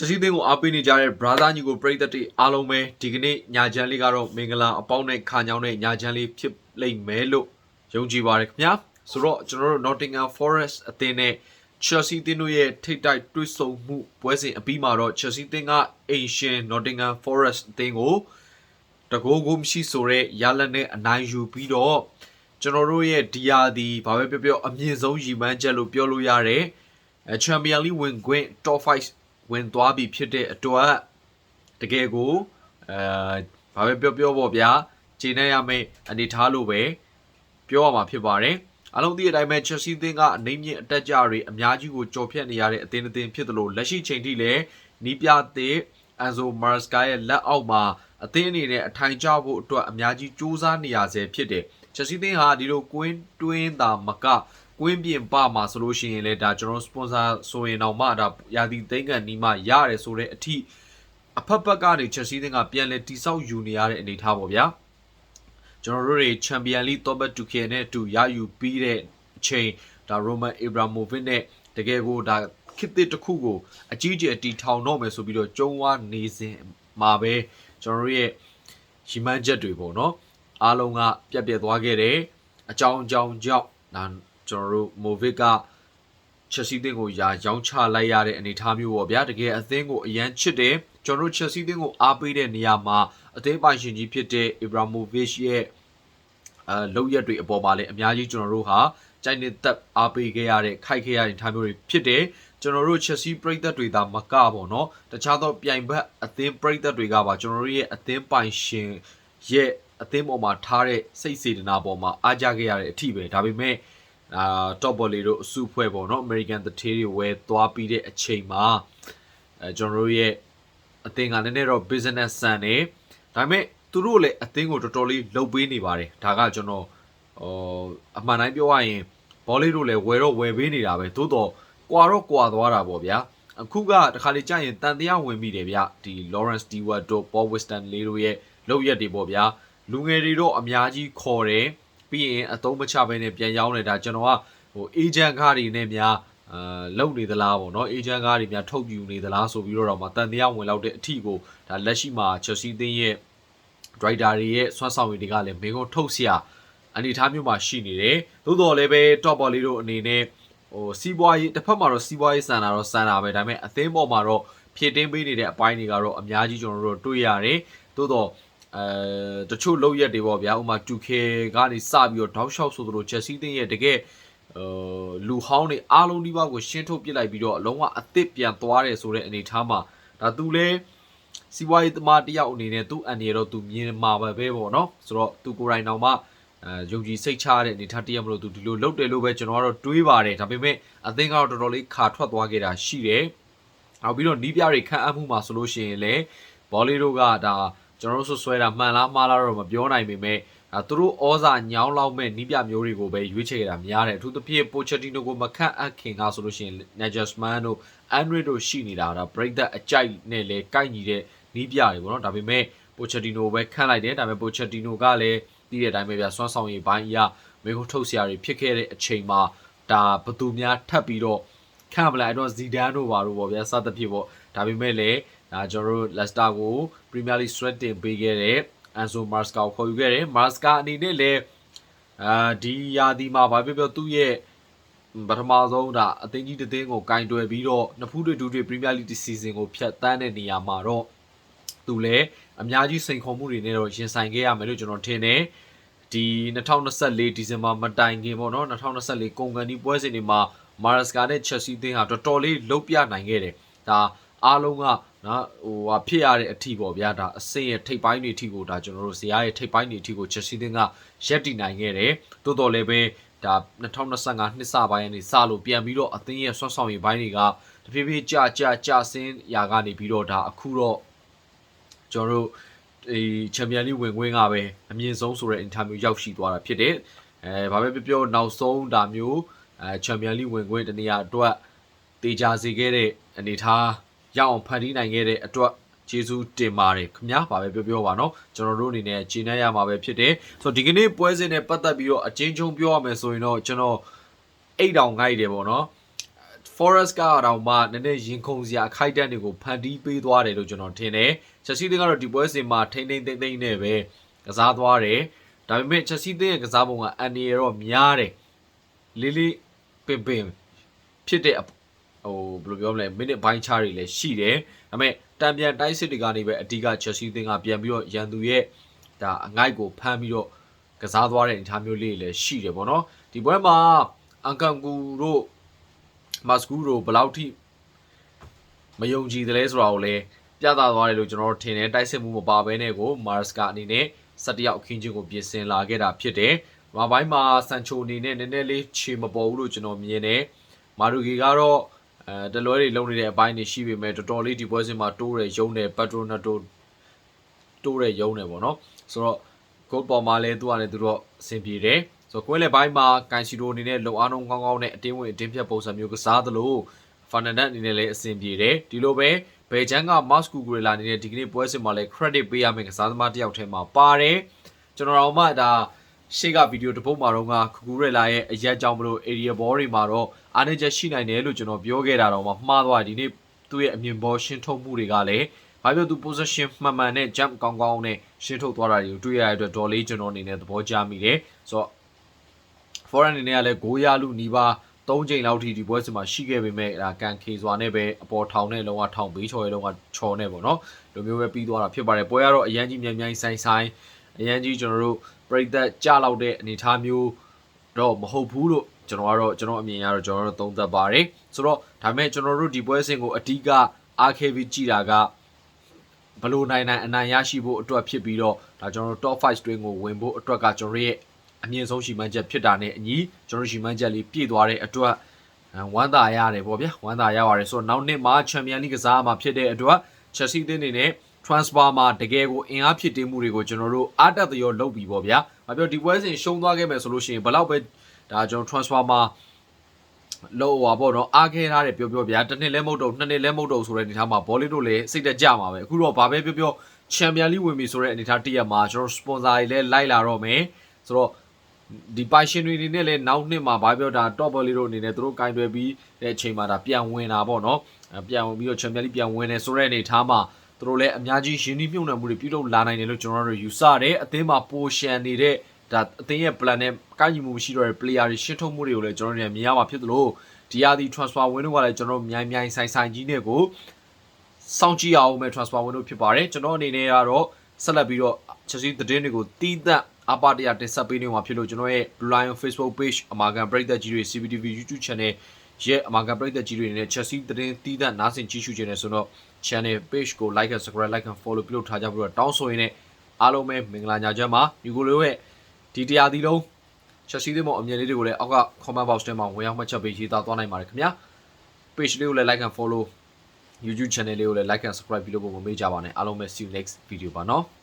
ချက်စီးသင်းကိုအားပေးနေကြတဲ့ brother ညီကိုပရိသတ်တွေအားလုံးပဲဒီကနေ့ညာချမ်းလေးကတော့မင်္ဂလာအပေါင်းနဲ့ခါညောင်းတဲ့ညာချမ်းလေးဖြစ်လိမ့်မယ်လို့ယုံကြည်ပါတယ်ခင်ဗျာဆိုတော့ကျွန်တော်တို့ Nottingham Forest အသင်းနဲ့ Chelsea အသင်းတို့ရဲ့ထိပ်တိုက်တွေ့ဆုံမှုပွဲစဉ်အပြီးမှာတော့ Chelsea အသင်းကအိမ်ရှင် Nottingham Forest အသင်းကိုတကိုးကိုမရှိဆိုတဲ့ရလက်နဲ့အနိုင်ယူပြီးတော့ကျွန်တော်တို့ရဲ့ဒီယာဒီဘာပဲပြောပြောအမြင့်ဆုံးရည်မှန်းချက်လို့ပြောလို့ရတယ်အဲ Champions League ဝင်ခွင့် Top 5 ဝင်သွားပြီဖြစ်တဲ့အတွက်တကယ်ကိုအဲဘာပဲပြောပြောပေါ့ဗျာခြေနဲ့ရမယ့်အနေထားလို့ပဲပြောရမှာဖြစ်ပါတယ်အလုံးသည့်အတိုင်းပဲ Chelsea သင်းကအနိုင်မြင့်အတက်ကြတွေအများကြီးကိုကြော်ဖြတ်နေရတဲ့အသင်းအသင်းဖြစ်တယ်လို့လက်ရှိချိန်ထိလည်းနီးပြတဲ့အန်ဇိုမာစကာရဲ့လက်အောက်မှာအသင်းအနေနဲ့အထိုင်ကျဖို့အတွက်အများကြီးစူးစမ်းနေရဆဲဖြစ်တယ်။ Chelsea သင်းဟာဒီလိုကွင်းတွင်းတာမက ကွင်းပြင်ပမှာဆိုလို့ရှိရင်လည်းဒါကျွန်တော် sponsor ဆိုရင်တော့မှဒါရာသီသိန်းကန်နီးမှရတယ်ဆိုတဲ့အထိအဖက်ဖက်ကနေ Chelsea သင်းကပြန်လဲတိဆောက်ယူနေရတဲ့အနေအထားပေါ့ဗျာ။ကျွန်တော်တို့တွေ Champion League တော့ဘတ်တူကေနဲ့အတူရယူပြီးတဲ့အချိန်ဒါ Roman Abramovich နဲ့တကယ်ကိုဒါခစ်တစ်တစ်ခုကိုအကြီးကျယ်တီထောင်တော့မယ်ဆိုပြီးတော့ကျုံဝါနေစဉ်မှာပဲကျွန်တော်တို့ရဲ့ရီမန်းချက်တွေပေါ့နော်အားလုံးကပြတ်ပြတ်သွားခဲ့တယ်အကြောင်းအကြောင်းကြောင့်ဒါ ကျွန်တော်တို့ Movic ကချက်စီးတင်းကိုယာရောင်းချလိုက်ရတဲ့အနေအထားမျိုးပေါ့ဗျာတကယ်အသင်းကိုအရန်ချစ်တယ်ကျွန်တော်တို့ချက်စီးတင်းကိုအားပေးတဲ့နေရာမှာအသင်းပိုင်ရှင်ကြီးဖြစ်တဲ့ Ibrahimovic ရဲ့အဲလောက်ရက်တွေအပေါ်မှာလည်းအများကြီးကျွန်တော်တို့ဟာကြိုက်နေသက်အားပေးခဲ့ရတဲ့ခိုက်ခဲ့ရတဲ့ထားမျိုးတွေဖြစ်တယ်ကျွန်တော်တို့ Chelsea ပရိသတ်တွေသာမကပေါ့နော်တခြားသောပြိုင်ဘက်အသင်းပရိသတ်တွေကပါကျွန်တော်တို့ရဲ့အသင်းပိုင်ရှင်ရဲ့အသင်းပေါ်မှာထားတဲ့စိတ်စေတနာပေါ်မှာအားကြခဲ့ရတဲ့အထိပဲဒါပေမဲ့ အာ top volley တို့အစုဖွဲ့ပေါ့နော် American တထေးတွေဝဲသွားပြီးတဲ့အချိန်မှာအဲကျွန်တော်တို့ရဲ့အသင်းကနည်းနည်းတော့ business ဆန်နေဒါပေမဲ့သူတို့လည်းအသင်းကိုတော်တော်လေးလှုပ်ပေးနေပါတယ်ဒါကကျွန်တော်ဟိုအမှန်တိုင်းပြောရရင်ဘောလေးတို့လည်းဝယ်တော့ဝယ်ပေးနေတာပဲသို့တော့ကွာတော့ကွာသွားတာပေါ့ဗျာအခုကတခါလေကြာရင်တန်တရားဝင်မိတယ်ဗျဒီ Lawrence Stewart တို့ Paul Weston လေးတို့ရဲ့လောက်ရက်တွေပေါ့ဗျာလူငယ်တွေတော့အများကြီးခေါ်တယ် ပြီးရင်အသုံးမချဘဲနဲ့ပြန်ရောင်းနေတာကျွန်တော်ကဟို agent ကားတွေနဲ့များအာလုံနေသလားပေါ့နော် agent ကားတွေများထုတ်ယူနေသလားဆိုပြီးတော့မှတန်တရားဝင်လောက်တဲ့အထီကိုဒါလက်ရှိမှာ Chelsea သင်းရဲ့ driver တွေရဲ့ဆွမ်းဆောင်ရည်တွေကလည်းမင်းကုန်းထုတ်เสียအနေထားမျိုးမှာရှိနေတယ်သို့တော်လည်းပဲ top ဘော်လေးတို့အနေနဲ့ဟိုစီးပွားရေးတစ်ဖက်မှာတော့စီးပွားရေးစံတာတော့စံတာပဲဒါပေမဲ့အသင်းပေါ်မှာတော့ဖြည့်တင်းပေးနေတဲ့အပိုင်းတွေကတော့အများကြီးကျွန်တော်တို့တွေ့ရတယ်သို့တော့ အဲတချို့လောက်ရက်တွေပေါ့ဗျာဥမာ 2K ကနေစပြီးတော့တောက်လျှောက်ဆိုသလို Chelsea တင်းရဲ့တကယ်အဲလူဟောင်းတွေအားလုံးဒီဘက်ကိုရှင်းထုတ်ပစ်လိုက်ပြီးတော့အလုံးဝအသစ်ပြန်သွားတယ်ဆိုတဲ့အနေအထားမှာဒါသူလဲစီးပွားရေးသမားတယောက်အနေနဲ့သူ့အန်ရတော့သူမြင်မှာပဲပေါ့နော်ဆိုတော့သူကိုယ်တိုင်တော်မှအဲယုံကြည်စိတ်ချတဲ့အနေထားတရက်မလို့သူဒီလိုလုပ်တယ်လို့ပဲကျွန်တော်ကတော့တွေးပါတယ်ဒါပေမဲ့အသင်းကတော့တော်တော်လေးခါထွက်သွားခဲ့တာရှိတယ်နောက်ပြီးတော့နီးပြတွေခန့်အပ်မှုမှာဆိုလို့ရှိရင်လည်းဘောလီတို့ကဒါ ကျွန်တော်တို့ဆွဆွဲတာမှန်လားမှားလားတော့မပြောနိုင်ပေမဲ့အဲသူတို့ဩဇာညောင်းလောက်မဲ့နီးပြမျိုးတွေကိုပဲရွေးချယ်တာများတယ်အထူးသဖြင့်ပိုချက်တီနိုကိုမခန့်အပ်ခင်ကဆိုလို့ရှိရင် Nagelsmann တို့ Andre တို့ရှိနေတာဒါ break that အကြိုက်နဲ့လည်းကိုက်ညီတဲ့နီးပြတွေပေါ့နော်ဒါပေမဲ့ပိုချက်တီနိုပဲခန့်လိုက်တယ်ဒါပေမဲ့ပိုချက်တီနိုကလည်းတည်တဲ့အတိုင်းပဲဗျာစွမ်းဆောင်ရည်ဘိုင်းအရာမေခုထုတ်ဆရာတွေဖြစ်ခဲ့တဲ့အချိန်မှာဒါဘသူများထပ်ပြီးတော့ခန့်မလိုက်တော့ဇီဒန်တို့ပါတော့ဗောဗျာစသဖြင့်ပေါ့ဒါပေမဲ့လည်း ဒါကျွန်တော်တို့ Leicester ကို Premier League strength တင်ပေးခဲ့တဲ့အန်ဆိုမာစကာကိုခေါ်ယူခဲ့တယ်မာစကာအနေနဲ့လည်းအာဒီယာဒီမှာဘာပြောပြောသူ့ရဲ့ပထမဆုံးဒါအသင်းကြီးတစ်သင်းကိုကင်တွယ်ပြီးတော့နှစ်ဖူးတွေဒူတွေပရီးမီးယားလိဂ်ဒီစီဇန်ကိုဖျက်ဆီးတဲ့နေရာမှာတော့သူလည်းအများကြီးစိန်ခေါ်မှုတွေနဲ့တော့ရင်ဆိုင်ခဲ့ရမယ်လို့ကျွန်တော်ထင်တယ်ဒီ2024ဒီဇင်ဘာမတိုင်ခင်ပေါ့နော်2024ကုန်ကန်ဒီပွဲစဉ်တွေမှာမာရစကာနဲ့ချက်စီသင်းဟာတော်တော်လေးလှုပ်ပြနိုင်ခဲ့တယ်ဒါအားလုံးက နော်ဟိုဟာဖြစ်ရတဲ့အထီပေါ့ဗျာဒါအဆင့်ရဲ့ထိပ်ပိုင်းတွေအထီကိုဒါကျွန်တော်တို့ဇရာရဲ့ထိပ်ပိုင်းတွေအထီကိုချက်စီသင်းကရက်တည်နိုင်ခဲ့တယ်တိုးတော်လည်းပဲဒါ2025နှစ်စပိုင်းကနေစလို့ပြန်ပြီးတော့အသင်းရဲ့ဆွမ်းဆောင်ရည်ပိုင်းတွေကတဖြည်းဖြည်းကြာကြာကြာဆင်းရာကနေပြီးတော့ဒါအခုတော့ကျွန်တော်တို့ဒီချန်ပီယံလိဝင်ခွင့်ကပဲအမြင့်ဆုံးဆိုတဲ့အင်တာဗျူးရောက်ရှိသွားတာဖြစ်တယ်အဲဘာပဲပြောပြောနောက်ဆုံးဒါမျိုးအဲချန်ပီယံလိဝင်ခွင့်တနေရာအတွက်တေချာစေခဲ့တဲ့အနေထား ရအောင်ဖန်တီးနိုင်ခဲ့တဲ့အတွက်ကျေးဇူးတင်ပါတယ်ခင်ဗျာဗာပဲပြောပြောပါနော်ကျွန်တော်တို့အနေနဲ့ဂျင်းနှက်ရမှာပဲဖြစ်တယ်ဆိုတော့ဒီကနေ့ပွဲစဉ်နဲ့ပတ်သက်ပြီးတော့အချင်းချင်းပြောရမယ်ဆိုရင်တော့ကျွန်တော်အိတ်တောင်ငိုက်တယ်ပေါ့နော် Forest ကတော့မှနည်းနည်းရင်ခုန်စရာအခိုက်အတန့်တွေကိုဖန်တီးပေးသွားတယ်လို့ကျွန်တော်ထင်တယ်။ Chelsea တင်းကတော့ဒီပွဲစဉ်မှာထိမ့်ထိမ့်သိမ့်သိမ့်နဲ့ပဲကစားသွားတယ်။ဒါပေမဲ့ Chelsea တင်းရဲ့ကစားပုံကအန်ဒီရတော့များတယ်။လေးလေးပင်ပင်ဖြစ်တဲ့ ဟိုဘယ်လိုပြောမလဲမိနစ်ပိုင်းချားတွေလည်းရှိတယ်။ဒါပေမဲ့တံပြန်တိုက်စစ်တွေကနေပဲအဓိက Chelsea တင်းကပြန်ပြီးတော့ရန်သူရဲ့ဒါအငိုက်ကိုဖမ်းပြီးတော့ကစားသွားတဲ့အနေအထားမျိုးလေးတွေလည်းရှိတယ်ပေါ့နော်။ဒီပွဲမှာအန်ကန်ကူတို့မတ်စကူတို့ဘယ်လောက်ထိမယုံကြည်တယ်လဲဆိုတာကိုလည်းပြသသွားတယ်လို့ကျွန်တော်တို့ထင်တယ်တိုက်စစ်မှုမပါဘဲနဲ့ကိုမာစကာအနေနဲ့17ယောက်အခင်းချင်းကိုပြင်ဆင်လာခဲ့တာဖြစ်တယ်။မာပိုင်းမှာဆန်ချိုအနေနဲ့နည်းနည်းလေးခြေမပေါ်ဘူးလို့ကျွန်တော်မြင်တယ်။မာရူဂီကတော့ အဲတလွဲတွေလုံနေတဲ့အပိုင်းတွေရှိပေမဲ့တော်တော်လေးဒီပွဲစဉ်မှာတိုးတယ်ရုံးတယ်ပက်ထရိုနက်တိုတိုးတယ်ရုံးတယ်ပေါ့နော်။ဆိုတော့ဂိုးပေါ်မှာလည်းသူကလည်းသူတို့အဆင်ပြေတယ်။ဆိုတော့ကွဲလေပိုင်းမှာကန်စီရိုအနေနဲ့လုံအားလုံးကောင်းကောင်းနဲ့အတင်းဝင်အတင်းဖြတ်ပုံစံမျိုးကစားသလိုဖာနန်ဒက်အနေနဲ့လည်းအဆင်ပြေတယ်ဒီလိုပဲဘယ်ချန်ကမတ်စကူဂရီလာအနေနဲ့ဒီကနေ့ပွဲစဉ်မှာလည်း credit ပေးရမယ့်ကစားသမားတစ်ယောက်ထဲမှာပါတယ်ကျွန်တော်တို့မှဒါ ရှေ့ကဗီဒီယိုတစ်ပုဒ်မှာတော့ကခူကူရဲလာရဲ့အရက်ကြောင့်မလို့ area ball တွေမှာတော့အားနည်းချက်ရှိနိုင်တယ်လို့ကျွန်တော်ပြောခဲ့တာတော့မှမှားသွားဒီနေ့သူ့ရဲ့အမြင်ပေါ်ရှင်းထုတ်မှုတွေကလည်းဘာပြောသူ position မှန်မှန်နဲ့ jump ကောင်းကောင်းနဲ့ရှင်းထုတ်သွားတာတွေကိုတွေ့ရတဲ့အတွက်ဒေါ်လေးကျွန်တော်အနေနဲ့သဘောကျမိတယ်ဆိုတော့ foreign အနေနဲ့ကလည်းဂိုးရလူနီးပါး၃ချိန်လောက်ထိဒီပွဲစဉ်မှာရှိခဲ့ပေမဲ့ဒါကန်ခေစွာနဲ့ပဲအပေါ်ထောင်နဲ့လုံးဝထောင်ဘေးချော်ရဲလုံးဝချော်နေပေါ့နော်လိုမျိုးပဲပြီးသွားတာဖြစ်ပါတယ်ပွဲကတော့အရန်ကြီးမြန်မြန်ဆိုင်ဆိုင် အရန်ကြီးကျွန်တော်တို့ပြိသက်ကြလောက်တဲ့အနေအထားမျိုးတော့မဟုတ်ဘူးလို့ကျွန်တော်ကတော့ကျွန်တော်အမြင်ရတော့ကျွန်တော်တို့သုံးသပ်ပါတယ်ဆိုတော့ဒါပေမဲ့ကျွန်တော်တို့ဒီပွဲစဉ်ကိုအဓိကအားခဲပြီးကြည်တာကဘလို့နိုင်နိုင်အနိုင်ရရှိဖို့အတွက်ဖြစ်ပြီးတော့ဒါကျွန်တော်တို့ top 5 string ကိုဝင်ဖို့အတွက်ကကျွန်တော်ရဲ့အမြင့်ဆုံးရှိမှန်းချက်ဖြစ်တာနဲ့အညီကျွန်တော်ရှိမှန်းချက်လေးပြည့်သွားတဲ့အတွက်ဝမ်းသာရတယ်ပေါ့ဗျာဝမ်းသာရပါတယ်ဆိုတော့နောက်နှစ်မှာချန်ပီယံလိကစားမှာဖြစ်တဲ့အတွက် Chelsea တင်းနေနဲ့ transfer မှာတကယ်ကိုအင်အားဖြစ်တင်းမှုတွေကိုကျွန်တော်တို့အားတက်သရောလုပ်ပြီးပေါ့ဗျာ။ဘာပြောဒီပွဲစဉ်ရှုံးသွားခဲ့မယ်ဆိုလို့ရှိရင်ဘယ်တော့ပဲဒါကျွန်တော် transfer မှာလောဟွာပေါ့နော်အားခဲထားတယ်ပြောပြောဗျာတစ်နှစ်လဲမဟုတ်တော့နှစ်နှစ်လဲမဟုတ်တော့ဆိုတဲ့အနေထားမှာဘောလီတို့လည်းစိတ်တကြမှာပဲအခုတော့ဘာပဲပြောပြောချန်ပီယံလိဝင်ပြီဆိုတဲ့အနေထားတရက်မှာကျွန်တော် sponsor တွေလည်းလိုက်လာတော့မယ်ဆိုတော့ဒီပိုင်ရှင်တွေအနေနဲ့လည်းနောက်နှစ်မှာဘာပြောတာ top ဘောလီတို့အနေနဲ့သူတို့ကင်တွယ်ပြီးတဲ့အချိန်မှာဒါပြန်ဝင်တာပေါ့နော်ပြန်ဝင်ပြီးတော့ချန်ပီယံလိပြန်ဝင်နေဆိုတဲ့အနေထားမှာ သူတို့လည်းအများကြီးရင်းနှီးမြှုပ်နှံမှုတွေပြုလုပ်လာနိုင်တယ်လို့ကျွန်တော်တို့ယူဆတယ်အသင်းမှာပိုရှန်နေတဲ့ဒါအသင်းရဲ့ plan နဲ့ကိုင်းညီမှုမရှိတော့တဲ့ player တွေရှင်းထုတ်မှုတွေကိုလည်းကျွန်တော်တို့မြင်ရမှာဖြစ်သလိုဒီရာသီ transfer window ကလည်းကျွန်တော်တို့မြိုင်မြိုင်ဆိုင်ဆိုင်ကြီးနဲ့ကိုစောင့်ကြည့်အောင်မဲ့ transfer window ဖြစ်ပါတယ်ကျွန်တော်အနေနဲ့ကတော့ဆက်လက်ပြီးတော့ Chelsea သတင်းတွေကိုတီးသန့်အပါတရတင်ဆက်ပေးနေမှာဖြစ်လို့ကျွန်တော်ရဲ့ Blue Lion Facebook page အမာကန်ပရိသတ်ကြီးတွေ CCTV YouTube channel ရဲ့အမာကန်ပရိသတ်ကြီးတွေနဲ့ Chelsea သတင်းတီးသန့်နားဆင်ကြည့်ရှုခြင်းနဲ့ဆိုတော့ channel page ကို like and subscribe like and follow ပြုလုပ်ထားကြပြီးတော့တောင်းဆိုရင်းနဲ့အားလုံးပဲမင်္ဂလာညချမ်းပါဒီကိုလိုရဲ့ဒီတရားသီးလုံး Chelsea တွေမအမြင်လေးတွေကိုလည်းအောက်က comment box ထဲမှာဝင်ရောက်မှတ်ချက်ပေးရေးသားသွားနိုင်ပါတယ်ခင်ဗျာ page လေးကိုလည်း like and follow YouTube channel လေးကိုလည်း like and subscribe ပြုလုပ်ဖို့မမေ့ကြပါနဲ့အားလုံးပဲ see you next video ပါနော်